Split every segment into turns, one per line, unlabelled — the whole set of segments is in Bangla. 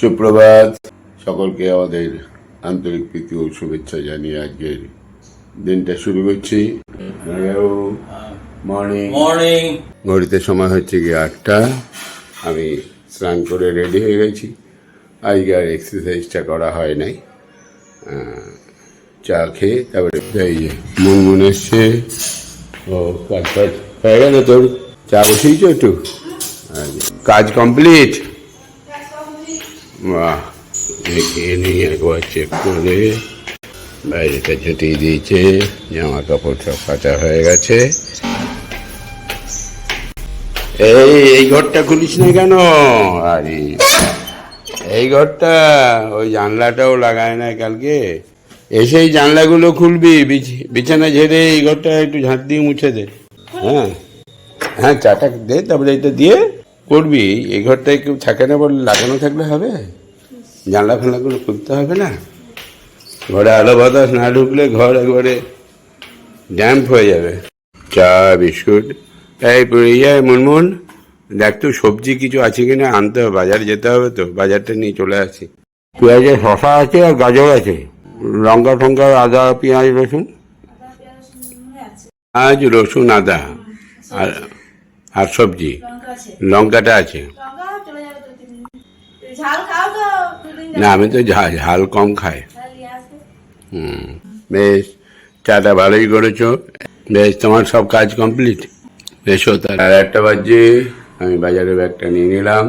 সুপ্রভাত। সকলকে আমাদের আন্তরিক প্রীতি ও শুভেচ্ছা জানিয়ে আজকের দিনটা শুরু করছি। মর্নিং
মর্নিং
ঘড়িতে সময় হচ্ছে গিয়ে আটটা। আমি স্নান করে রেডি হয়ে গেছি। আজকে আর এক্সারসাইজটা করা হয় নাই। চা খেয়ে তারপরে এই যে মুনমুন এসছে। ও কাজ হয়ে গেল তোর? চা বসিয়েছ একটু। কাজ কমপ্লিট একে নিয়ে একবার চেক করে বাইরেটা ঝুটিয়ে দিয়েছে জামা কাপড় সব কাচা হয়ে গেছে এই এই ঘরটা খুলিস না কেন আরে এই ঘরটা ওই জানলাটাও লাগায় না কালকে এসে এই জানলাগুলো খুলবি বিছ- বিছানা ঝেড়ে এই ঘরটা একটু ঝাঁট দিয়ে মুছে দে হ্যাঁ হ্যাঁ চাটা দে তারপরে এটা দিয়ে করবি এই ঘরটায় কেউ থাকে না বলে লাগানো থাকলে হবে? জানলা ফানলাগুলো খুলতে হবে না? ঘরে আলো বাতাস না ঢুকলে ঘর একবারে ড্যাম্প হয়ে যাবে। চা, বিস্কুট, এই ইয়ে মুনমুন। দেখ তো, সবজি কিছু আছে কিনা আনতে হবে, বাজারে যেতে হবে তো, বাজারটা নিয়ে চলে আসি। পেঁয়াজের শশা আছে আর গাজর আছে। লঙ্কা টঙ্কা আদা, পেঁয়াজ, রসুন? আজ রসুন, আদা আর আর সবজি। লঙ্কাটা আছে। না আমি তো ঝাল ঝাল কম খাই। হুম বেশ চাটা ভালোই করেছ। বেশ তোমার সব কাজ কমপ্লিট? বেশ তার আর একটা বাজে আমি বাজারে ব্যাগটা নিয়ে নিলাম।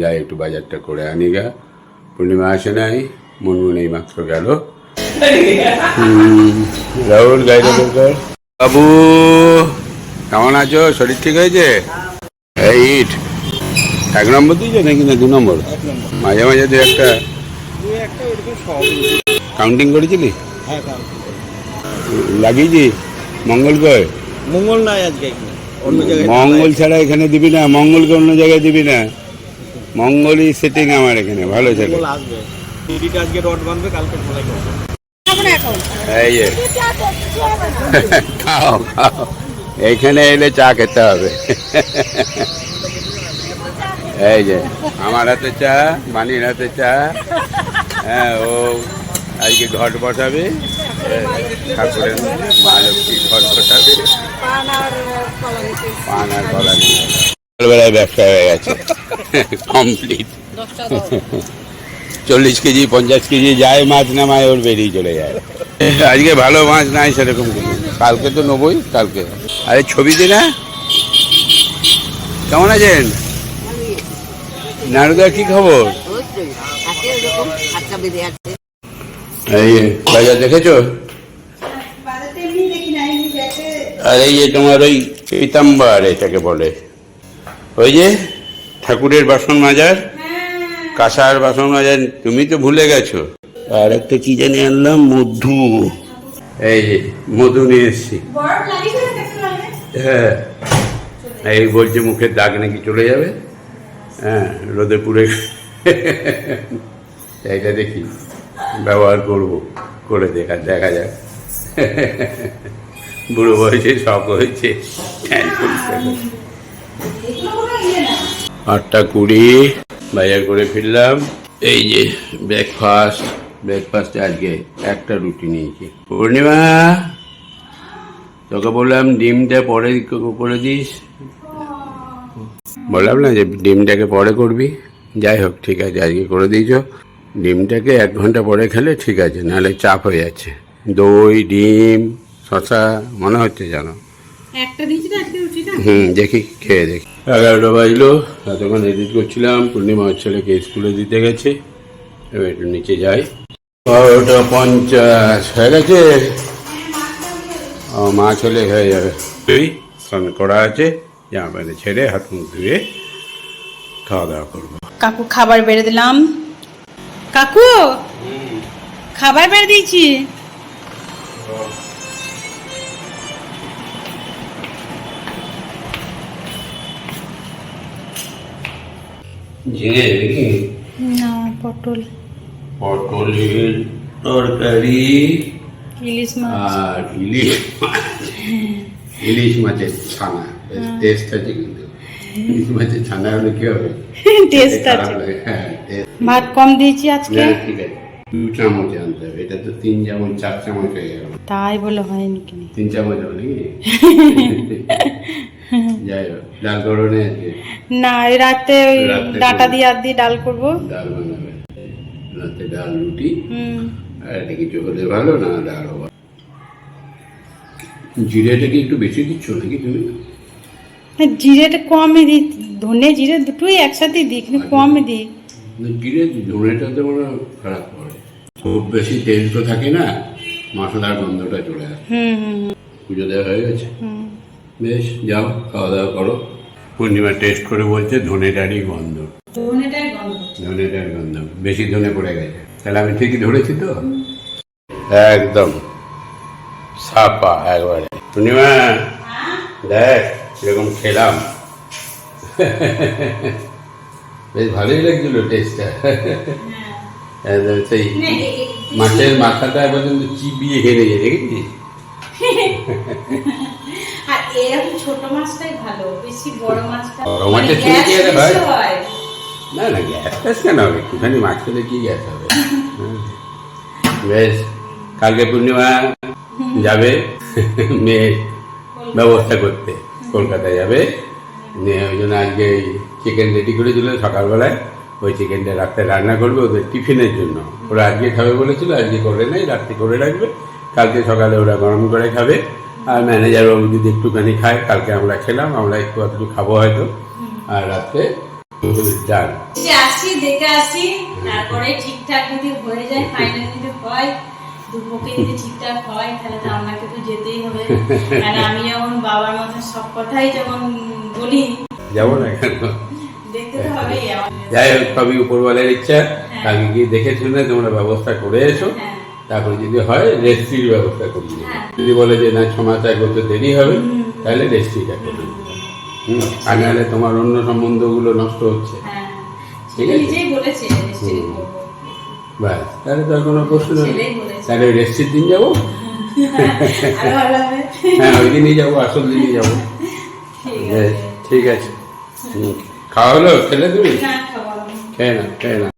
যাই একটু বাজারটা করে আনি গা। পূর্ণিমা আসে নাই মুনমুন এই মাত্র গেল। হুম, রাহুল বাবু কেমন আছো? শরীর ঠিক হয়েছে? ইট এক নম্বর দিয়েছ নাকি না দু নম্বর? মাঝে মাঝে দু একটা কাউন্টিং করেছিলি? লাগিয়েছি? মঙ্গল কয়?
মঙ্গল নাই আজকে অন্য জায়গায়
মঙ্গল ছাড়া এখানে দিবি না মঙ্গলকে অন্য জায়গায় দিবি না। মঙ্গলই সেটিং আমার এখানে ভালো ছেলে। এই যে। খাও খাও। এইখানে এলে চা খেতে হবে। এই যে আমার হাতে চা মানির হাতে চা। হ্যাঁ ও আজকে ঘট বসাবে। ঠাকুরের মা লক্ষ্মী ঘট বসাবে। পান আর কলা নিয়ে। সকালবেলায় ব্যবসা হয়ে গেছে। কমপ্লিট। চল্লিশ কেজি, পঞ্চাশ কেজি যায় মাছ নামায়, ওর বেরিয়ে চলে যায়। আজকে ভালো মাছ নাই সেরকম কিছু। কালকে তো নেবই, কালকে। আরে ছবি দে না কেমন আছেন? নারুদা কি খবর? এই বাজার দেখেছ? আর এই যে তোমার ওই পিতাম্বার এটাকে বলে। ওই যে ঠাকুরের বাসন মাজার। কাঁসার বাসন মাজার তুমি তো ভুলে গেছো। আর একটা কি জানি আনলাম? মধু। এই যে মধু নিয়ে এসছি। হ্যাঁ। এই বলছে মুখের দাগ নাকি চলে যাবে। হ্যাঁ রোদে পুড়ে এইটা দেখি ব্যবহার করব। করে দেখা দেখা যাক। বুড়ো বয়সে শখ হয়েছে।
এগুলো কোনো ইয়ে
আটটা কুড়ি। বাজার করে ফিরলাম। এই যে ব্রেকফাস্ট ব্রেকফাস্টে আজকে একটা রুটি নিয়েছি। পূর্ণিমা, তোকে বললাম ডিমটা পরে করে দিস। বললাম না যে ডিমটাকে পরে করবি। যাই হোক, ঠিক আছে, আজকে করে দিয়েছ। ডিমটাকে এক ঘণ্টা পরে খেলে ঠিক আছে, নাহলে চাপ হয়ে যাচ্ছে। দই, ডিম শশা মনে হচ্ছে জানো
একটা দিয়েছি
হুম দেখি খেয়ে দেখি। এগারোটা বাজলো এতক্ষণ এডিট করছিলাম পূর্ণিমা ছেলেকে স্কুলে দিতে গেছে। এবার একটু নিচে যাই। বারোটা পঞ্চাশ হয়ে গেছে? ও মাছ হলে হয়ে যাবে। তুই স্নান করা আছে জামা প্যান্ট ছেড়ে হাত মুখ ধুয়ে খাওয়া দাওয়া করব।
কাকু খাবার বেড়ে দিলাম। কাকু খাবার বেড়ে দিয়েছি?
ঝিঙে নাকি?
না পটল।
পটলের তরকারি
ইলিশ মাছ।
আর ইলিশ ইলিশ মাছের ছানা। টেস্ট আছে কিন্তু। ইলিশ মাছের ছানা হলে কি হবে?
টেস্ট আছে।
হ্যাঁ
ভাত কম দিয়েছি আজকে।
ঠিক আছে। দু চামচ আনতে হবে। এটা তো তিন চামচ চার চামচ হয়ে গেল।
তাই বলে হয়নি কি
তিন চামচ হবে নাকি? যাই হোক ডাল করো না আজকে।
না এই রাতে ওই ডাটা দিয়ে আর দিয়ে ডাল করব।
ডাল বানাবে। রাতে ডাল রুটি। আর এটা কিছু হলে ভালো না ডাল হবে জিরেটা কি একটু বেশি দিচ্ছ নাকি তুমি?
হ্যাঁ, জিরেটা কমই দিই ধনে জিরে দুটোই একসাথে দিই কিন্তু কমই দিই।
জিরে ধনেটাতে মনে খারাপ খুব বেশি তেল তো থাকে না মশলার গন্ধটা চলে আসে।
হুম হুম হুম,
পুজো দেওয়া হয়ে গেছে। বেশ যাও খাওয়া দাওয়া করো। পূর্ণিমা টেস্ট করে বলছে ধনেটারই গন্ধ।
গন্ধ।
ধনেটার গন্ধ বেশি ধনে পড়ে গেছে। তাহলে আমি ঠিকই ধরেছি তো? একদম। সাপা একবারে। পূর্ণিমা দেখ এরকম খেলাম। বেশ ভালোই লাগছিল টেস্টটা সেই মাছের মাথাটা পর্যন্ত চিবিয়ে
আর এরকম ছোট মাছটাই ভালো বেশি বড় মাছটা
বড় মাছের
মানে
থেকে হয়? না না গ্যাস ট্যাস কেন হবে? একটুখানি মাছ খেলে কি গ্যাস হবে? হ্যাঁ। বেশ কালকে পূর্ণিমা যাবে মেয়ের ব্যবস্থা করতে কলকাতায় যাবে। নিয়ে ওই জন্য আজকে চিকেন রেডি করেছিল সকালবেলায়। ওই চিকেনটা রাত্রে রান্না করবে ওদের টিফিনের জন্য। ওরা আজকে খাবে বলেছিল আজকে করে নেই রাত্রে করে রাখবে। কালকে সকালে ওরা গরম করে খাবে। আর ম্যানেজার বাবু যদি একটুখানি খায় কালকে আমরা খেলাম আমরা একটু একটু খাব হয়তো। আর রাত্রে
আসি দেখে আসি তারপরে ঠিকঠাক যদি হয়ে যায় ফাইনাল যদি হয় দুপক্ষে যদি ঠিকঠাক হয় তাহলে তো আপনাকে তো যেতেই হবে। কারণ আমি যেমন বাবার মতো সব কথাই যেমন বলি।
যাব না কেন যাই হোক সবই উপরওয়ালের ইচ্ছা কালকে গিয়ে দেখে শুনে তোমরা ব্যবস্থা করে এসো।
হ্যাঁ।
তারপরে যদি হয় রেস্ট্রির ব্যবস্থা করি
হ্যাঁ।
যদি বলে যে না সমাজটা করতে দেরি হবে তাহলে রেস্ট্রিটা করি হুম। আর নাহলে তোমার অন্য সম্বন্ধগুলো নষ্ট হচ্ছে।
হ্যাঁ।
ঠিক আছে। ব্যাস তাহলে তো আর কোনো প্রশ্ন নেই। তাহলে রেস্ট্রির দিন যাব? হ্যাঁ ওই দিনই যাব আসল দিনই যাব।
ঠিক আছে।
ঠিক আছে। হুম। খাওয়া হলো? খেলে তুমি। খেয়ে না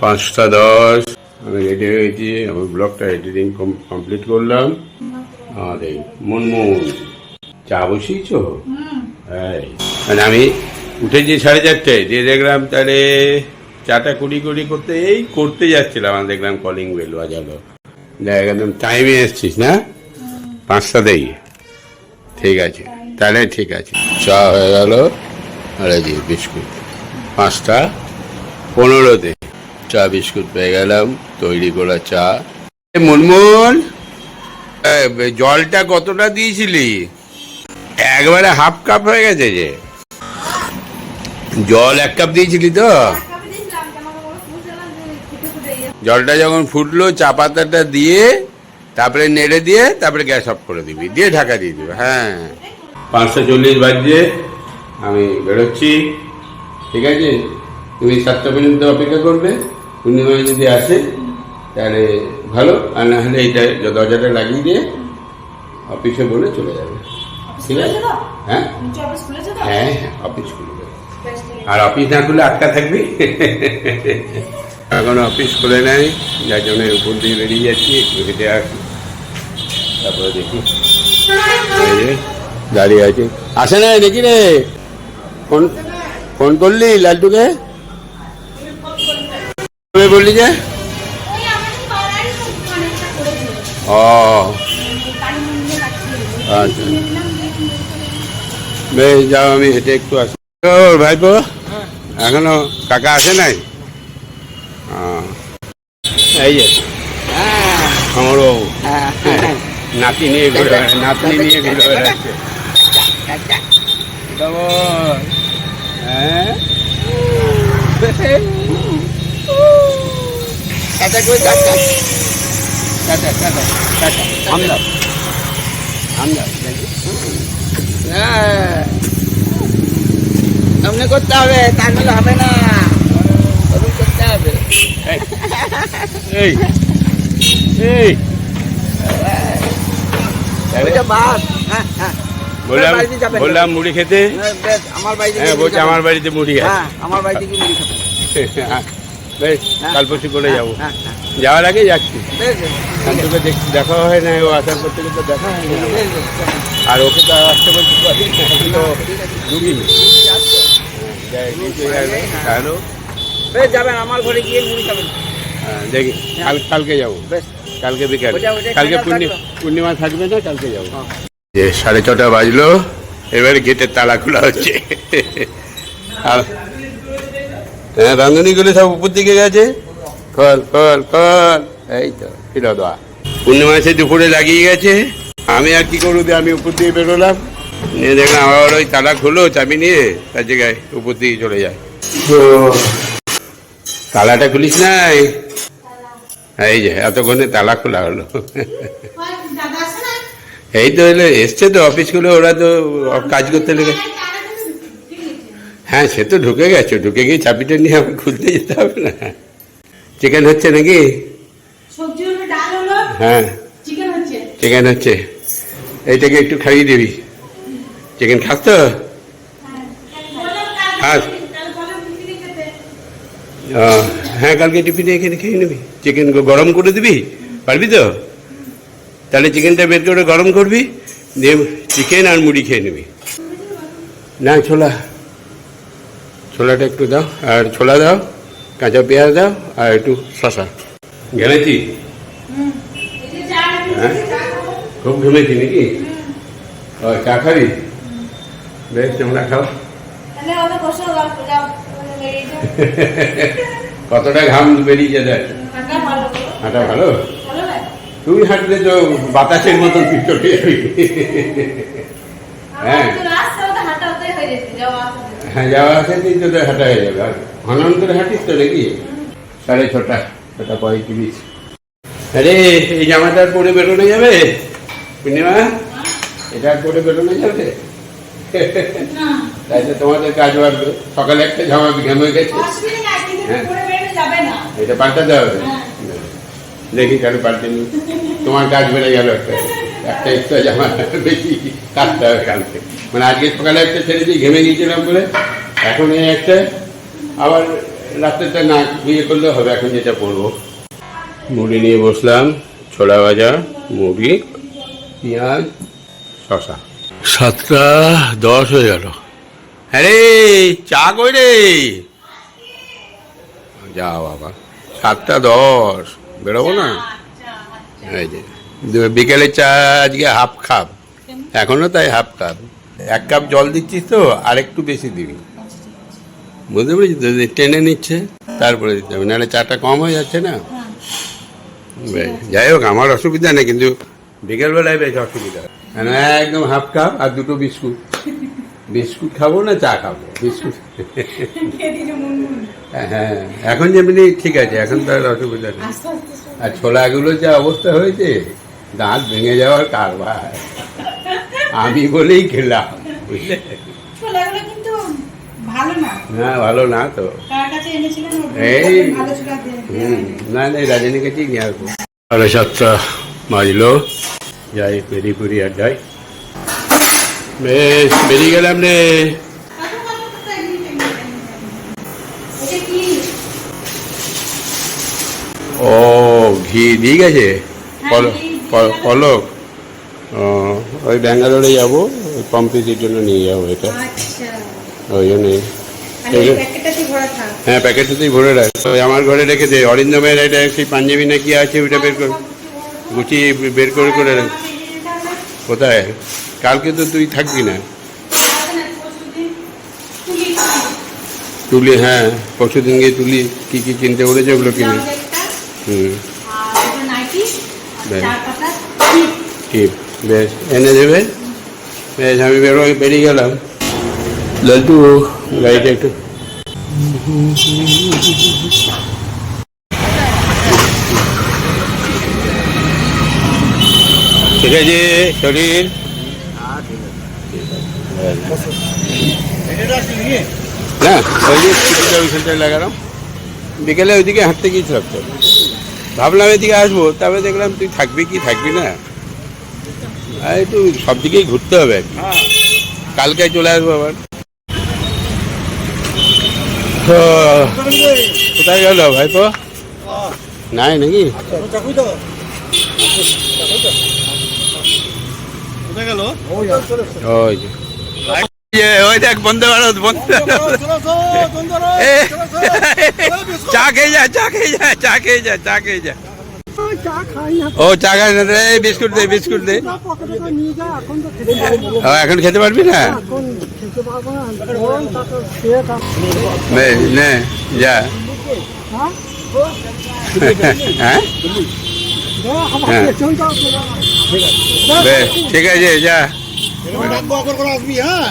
পাঁচটা দশ, আমি রেডি হয়েছি আমার ব্লগটা এডিটিং কমপ্লিট করলাম। আর এই মনমোহন চা বসিয়েছ? মানে আমি উঠেছি সাড়ে চারটায়, দিয়ে দেখলাম তাহলে চাটা কুড়ি কুড়ি করতে, এই করতে যাচ্ছিলাম আর দেখলাম কলিং বেল বাজালো। দেখ একদম টাইমে এসছিস না? পাঁচটাতেই। ঠিক আছে, তাহলে ঠিক আছে। চা হয়ে গেল আর এই বিস্কুট। পাঁচটা পনেরোতে চা, বিস্কুট পেয়ে গেলাম, তৈরি করা চা। মুনমুন জলটা কতটা দিয়েছিলি? একবারে হাফ কাপ হয়ে গেছে যে। জল এক কাপ দিয়েছিলি তো? জলটা যখন ফুটলো, চা পাতাটা দিয়ে, তারপরে নেড়ে দিয়ে, তারপরে গ্যাস অফ করে দিবি। দিয়ে ঢাকা দিয়ে দিবি হ্যাঁ। পাঁচশো চল্লিশ বাজছে, আমি বেরোচ্ছি। ঠিক আছে? তুমি সাতটা পর্যন্ত অপেক্ষা করবে। পূর্ণিমায় যদি আসে তাহলে ভালো। আর না হলে এইটা দরজাটা লাগিয়ে দিয়ে অফিসে বলে চলে যাবে। ঠিক আছে? হ্যাঁ। হ্যাঁ হ্যাঁ অফিস
ঠিক আছে।
আর অফিস না খুলে আটকা থাকবি? এখন অফিস খুলে নেয় যার জন্য উপর দিয়ে বেরিয়ে যাচ্ছি একটু হেঁটে আসি। তারপরে দেখি। দাঁড়িয়ে আছে। আসে না দেখি রে। ফোন ফোন করলি লালটুকে বললি যে। ও। আচ্ছা। বেশ যাও আমি হেঁটে একটু আসি। ও ভাইপো এখনও কাকা আসে নাই? এই যে আমার বাবু নাতি নিয়ে ঘুরে নাতনি নিয়ে ঘুরে বেড়াচ্ছে। কেমন? হ্যাঁ? Tata, tata, tata. আমদাও। আমদাও, দেখি।
এমনি করতে হবে তার নাহলে হবে না এরকম করতে হবে
এই এই
ওইটা বাস হ্যাঁ হ্যাঁ
বললাম বললাম মুড়ি খেতে?
আমার বাড়িতে
হ্যাঁ
গিয়ে
বলছে। আমার বাড়িতে মুড়ি
হ্যাঁ আমার বাড়িতে কি মুড়ি
বেশ কাল পরশু করে যাব।
হ্যাঁ, হ্যাঁ।
যাওয়ার আগে যাচ্ছি। শান্তকে দেখ- হয় না ও আসার পর থেকে তো দেখা হয় না। আর ওকে তো আসতে তো? যাই, কিন্তু হ্যালো
বেশ, যাবেন আমার ঘরে গিয়ে মুড়ি খাবেন।
হ্যাঁ, দেখি কাল কালকে যাব। কালকে বিকাল। কালকে পূর্ণি- পূর্ণিমা থাকবে না কালকে যাব।
হ্যাঁ।
যে সাড়ে ছটা বাজলো, এবারে গেটের তালা খোলা হচ্ছে। আর- হ্যাঁ রাঁধুনিগুলো সব উপর দিকে গেছে। কল কল কল এই তো ছিল দোয়া। পূর্ণিমা সে দুপুরে লাগিয়ে গেছে। আমি আর কি করব? দিয়ে আমি উপর দিয়ে বেরোলাম। নিয়ে দেখলাম আবার ওই তালা খুলো, চাবি নিয়ে তার জায়গায় উপর দিকে চলে যায়। তালাটা খুলিস নাই? এই যে, এতক্ষণে তালা খোলা হলো। এই তো এলে এসছে তো অফিসগুলো ওরা তো কাজ করতে লেগে হ্যাঁ সে তো ঢুকে গেছে ঢুকে গিয়ে চাপিটা নিয়ে আমার খুলতে যেতে হবে না। চিকেন হচ্ছে নাকি? হ্যাঁ।
চিকেন হচ্ছে।
এইটাকে একটু খাইয়ে দিবি। চিকেন খাস তো? খাস। হ্যাঁ কালকে টিফিনে এখানে খেয়ে নিবি। চিকেন গরম করে দিবি পারবি তো? তাহলে চিকেনটা বের করে গরম করবি দিয়ে চিকেন আর মুড়ি খেয়ে নিবি। না ছোলা। ছোলাটা একটু দাও আর ছোলা দাও কাঁচা পেঁয়াজ দাও আর একটু শশা গেলেছি হ্যাঁ? খুব ঘুমেছি নাকি? ও চা খাবি? বেশ তোমরা খাও। কতটা ঘাম বেরিয়েছে দেখ। হাঁটা ভালো? তুই হাঁটলে তো বাতাসের মতন তুই চলে যাবি হ্যাঁ।
হয়ে
হ্যাঁ যাওয়া তো হাঁটা হয়ে যাবে। হনন করে হাঁটিস তো নাকি? সাড়ে ছটা ছটা পঁয়ত্রিশ। আরে এই জামাটা পরে বেরোনো যাবে? পূর্ণিমা এটা পরে বেরোনো যাবে? তাই তো তোমাদের কাজ বাড়বে সকালে একটা জামা ঘেমে গেছে। হ্যাঁ। এটা পাল্টাতে হবে। দেখি কেন পাল্টেনি? তোমার কাজ বেড়ে গেল একটা। একটা এক্সট্রা জামা বেশি কাটতে হবে কালকে। মানে আজকে সকালে একটা ছেড়ে দিয়ে ঘেমে গিয়েছিলাম বলে এখন এই একটা আবার রাত্রেটা না ইয়ে করলে হবে এখন যেটা পরবো। মুড়ি নিয়ে বসলাম ছোলা ভাজা মুড়ি পেঁয়াজ শশা সাতটা দশ হয়ে গেল। হ্যাঁ রে চা কই রে? যা বাবা। সাতটা দশ। বেরোবো না? এই যে বিকেলে চা আজকে হাফ কাপ। এখনও তাই হাফ কাপ। এক কাপ জল দিচ্ছিস তো আর একটু বেশি দিবি। বুঝতে পেরেছি তো টেনে নিচ্ছে তারপরে দিতে হবে। নাহলে চাটা কম হয়ে যাচ্ছে না? যাই হোক আমার অসুবিধা নেই কিন্তু বিকেলবেলায় বেশ অসুবিধা। কেন একদম হাফ কাপ আর দুটো বিস্কুট। বিস্কুট খাব না চা খাব? বিস্কুট। হ্যাঁ এখন যেমনি ঠিক আছে এখন তো আর অসুবিধা নেই। আর ছোলাগুলোর যা অবস্থা হয়েছে দাঁত ভেঙে যাওয়ার কারবার। আমি বলেই খেলাম বুঝলে?
ভালো না।
না ভালো না তো। এই। হুম না না কাছেই নিয়ে আসব। সাড়ে সাতটা বাজলো। যাই পেরি পুরি যাই। বেশ বেরিয়ে গেলাম রে। ও ঘি দিয়ে গেছে পল- পল- পলক ও ওই ব্যাঙ্গালোরে যাব ওই পম্পিসের জন্য নিয়ে যাব এটা।
আচ্ছা।
ওই জন্যই হ্যাঁ প্যাকেটটাতেই ভরে রাখ। আমার ঘরে রেখে দে। অরিন্দমের এটা একটি পাঞ্জাবি না কি আছে ওইটা বের করে। গুছিয়ে বের করে করে রাখ। কোথায়? কালকে তো তুই থাকবি না। তুলি হ্যাঁ পরশু দিন গিয়ে তুলি কি কি কিনতে বলেছে ওগুলো কিনে। হুম বেশ এনে দেবে? বেশ আমি বেরো বেরিয়ে গেলাম। লালটু গাড়িটা একটু। ঠিক আছে শরীর। না ওই যে লাগালাম। বিকেলে ওইদিকে হাঁটতে গিয়েছিলাম তো। ভাবলাম এদিকে আসব তারপরে দেখলাম তুই থাকবি কি থাকবি না? একটু সব দিকেই ঘুরতে হবে আর কালকে চলে আসব আবার। ও, কোথায় গেল ভাইপো? নাই নাকি? ওই যে। এই যে, ওই দেখ বন্ধ ভারত বন্ধ ভারত। এ, চা খেয়ে যা চা খেয়ে যা চা খেয়ে যা চা খেয়ে যা ও চা খাই না রে এই বিস্কুট দে বিস্কুট দে ও, এখন খেতে পারবি না নে, নে যা হ্যাঁ হ্যাঁ বেশ, ঠিক আছে যা
আসবি হ্যাঁ?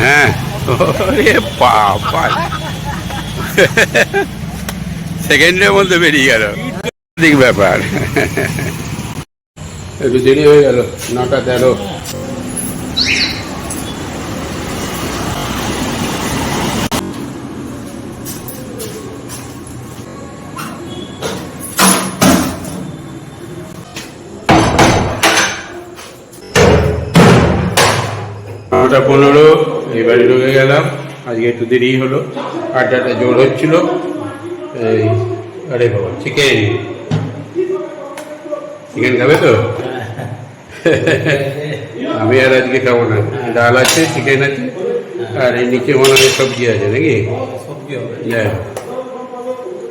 হ্যাঁ। বাবা। সেকেন্ডের মধ্যে বেরিয়ে গেল। দিক ব্যাপার। একটু দেরি হয়ে গেল নটা তেরো। নটা পনেরো এই বাড়ি ঢুকে গেলাম। আজকে একটু দেরি হলো আড্ডাটা জোর হচ্ছিল। এই আরে বাবা চিকেন। চিকেন খাবে তো? আমি আর আজকে খাব না। ডাল আছে চিকেন আছে আর এই নিচে মনে হয় সবজি আছে নাকি?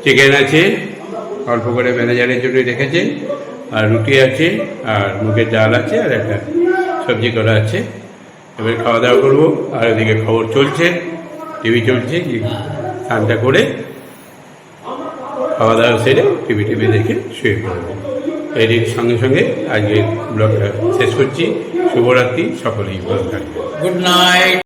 চিকেন আছে অল্প করে ম্যানেজারের জন্য রেখেছে। আর রুটি আছে আর মুগের ডাল আছে আর একটা সবজি করা আছে। এবার খাওয়া দাওয়া করব। আর এদিকে খবর চলছে টিভি চলছে স্নানটা করে খাওয়া দাওয়া সেরে টিভি টিভি দেখে শুয়ে পড়ব। এর সঙ্গে সঙ্গে আজকে ব্লগটা শেষ করছি। শুভরাত্রি, সকলেই ভালো থাকবে
গুড নাইট